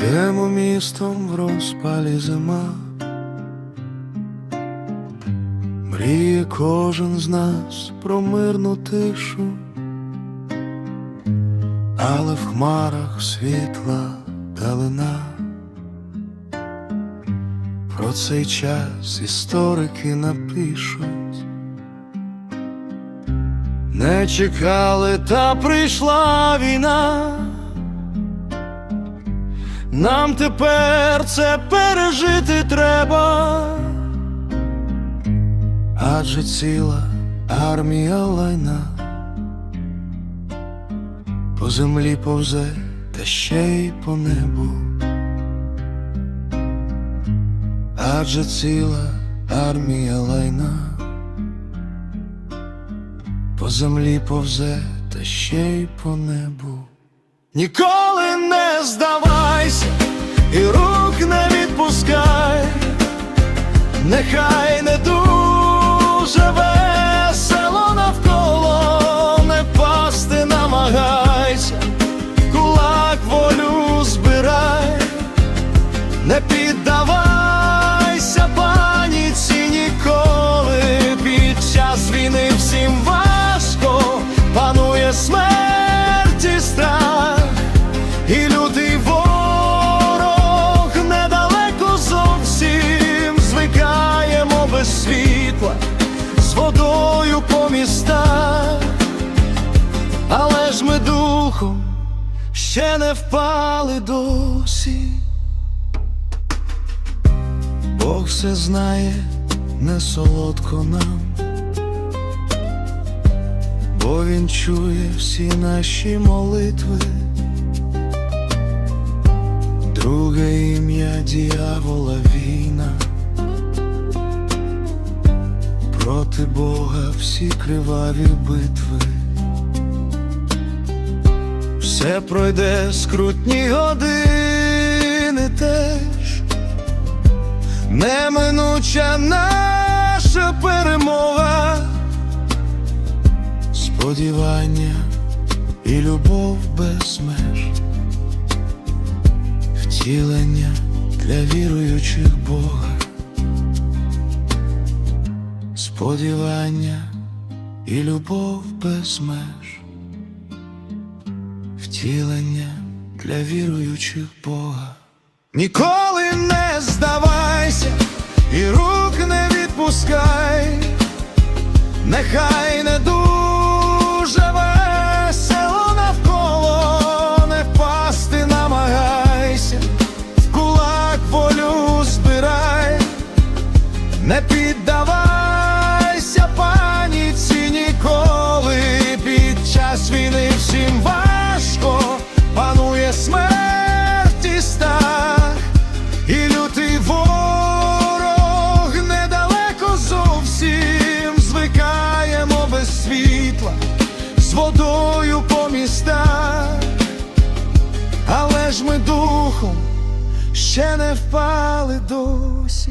Йдемо містом в розпалі зима, мріє кожен з нас про мирну тишу, але в хмарах світла далина. Про цей час історики напишуть. Не чекали, та прийшла війна. Нам тепер це пережити треба, адже ціла армія лайна. По землі повзе та ще й по небу, адже ціла армія лайна. По землі повзе та ще й по небу. Ніколи не здавайся нехай не дуже весело навколо, не пасти намагайся, кулак волю збирай, не духом ще не впали досі. Бог все знає, не солодко нам, бо він чує всі наші молитви. Друге ім'я діявола війна, проти Бога всі криваві битви, все пройде скрутні години теж, неминуча наша перемога, сподівання і любов без меж. Втілення для віруючих Бога, сподівання і любов без меж, втілення для віруючих Бога. Ніколи не здавайся і рук не відпускай, нехай не дуже ж ми духом ще не впали досі.